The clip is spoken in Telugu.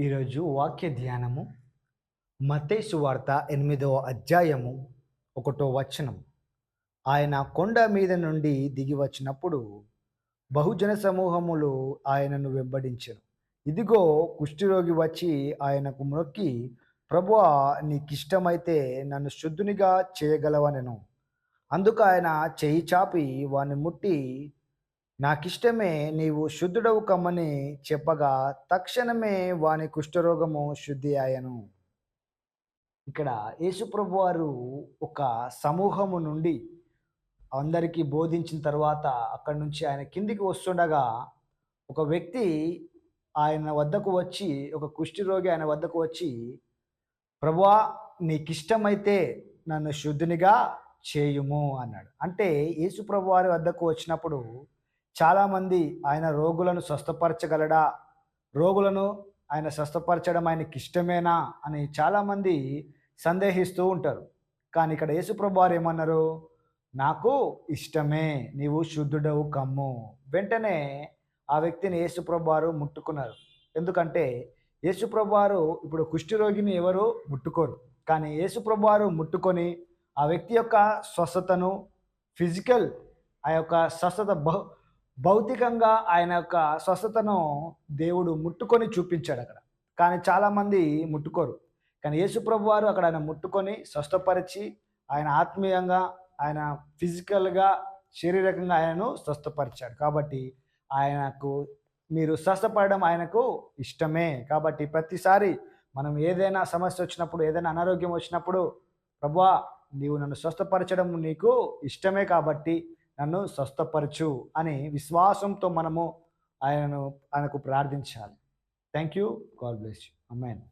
ఈరోజు వాక్య ధ్యానము మతేసు వార్త ఎనిమిదవ అధ్యాయము ఒకటో వచనం. ఆయన కొండ మీద నుండి దిగి వచ్చినప్పుడు బహుజన సమూహములు ఆయనను వెంబడించను. ఇదిగో కుష్ఠిరోగి వచ్చి ఆయనకు మొక్కి ప్రభువా నీకిష్టమైతే నన్ను శుద్ధునిగా చేయగలవనెను. అందుకు ఆయన చేయి చాపి వాని ముట్టి నాకిష్టమే నీవు శుద్ధుడవు కమ్మని చెప్పగా తక్షణమే వాని కుష్ఠరోగము శుద్ధి ఆయను ఇక్కడ యేసుప్రభు వారు ఒక సమూహము నుండి అందరికీ బోధించిన తర్వాత అక్కడి నుంచి ఆయన కిందికి వస్తుండగా ఒక వ్యక్తి ఆయన వద్దకు వచ్చి ఒక కుష్ఠరోగి ఆయన వద్దకు వచ్చి ప్రభువా నీకిష్టమైతే నన్ను శుద్ధునిగా చేయుము అన్నాడు. అంటే యేసు ప్రభు వారి వద్దకు వచ్చినప్పుడు చాలామంది ఆయన రోగులను స్వస్థపరచగలడా? రోగులను ఆయన స్వస్థపరచడం ఆయనకి ఇష్టమేనా? అని చాలామంది సందేహిస్తూ ఉంటారు. కానీ ఇక్కడ యేసుప్రభు వారు ఏమన్నారు? నాకు ఇష్టమే నీవు శుద్ధుడవు కమ్ము వెంటనే ఆ వ్యక్తిని యేసుప్రభు వారు ముట్టుకున్నారు. ఎందుకంటే యేసుప్రభు వారు ఇప్పుడు కుష్ఠరోగిని ఎవరు? ముట్టుకోరు. కానీ యేసుప్రభు వారు ముట్టుకొని ఆ వ్యక్తి యొక్క స్వస్థతను ఫిజికల్ ఆ యొక్క స్వస్థత బహు భౌతికంగా ఆయన యొక్క స్వస్థతను దేవుడు ముట్టుకొని చూపించాడు అక్కడ. కానీ చాలామంది ముట్టుకోరు. కానీ యేసుప్రభు వారు అక్కడ ఆయన ముట్టుకొని స్వస్థపరిచి ఆయన ఆత్మీయంగా ఆయన ఫిజికల్గా శారీరకంగా ఆయనను స్వస్థపరిచాడు. కాబట్టి ఆయనకు మీరు స్వస్థపడడం ఆయనకు ఇష్టమే. కాబట్టి ప్రతిసారి మనం ఏదైనా సమస్య వచ్చినప్పుడు ఏదైనా అనారోగ్యం వచ్చినప్పుడు ప్రభువా నీవు నన్ను స్వస్థపరచడం నీకు ఇష్టమే కాబట్టి నన్ను స్వస్థపరచు అని విశ్వాసంతో మనము ఆయనను ఆయనకు ప్రార్థించాలి. Thank you God bless you అమ్మాయిన్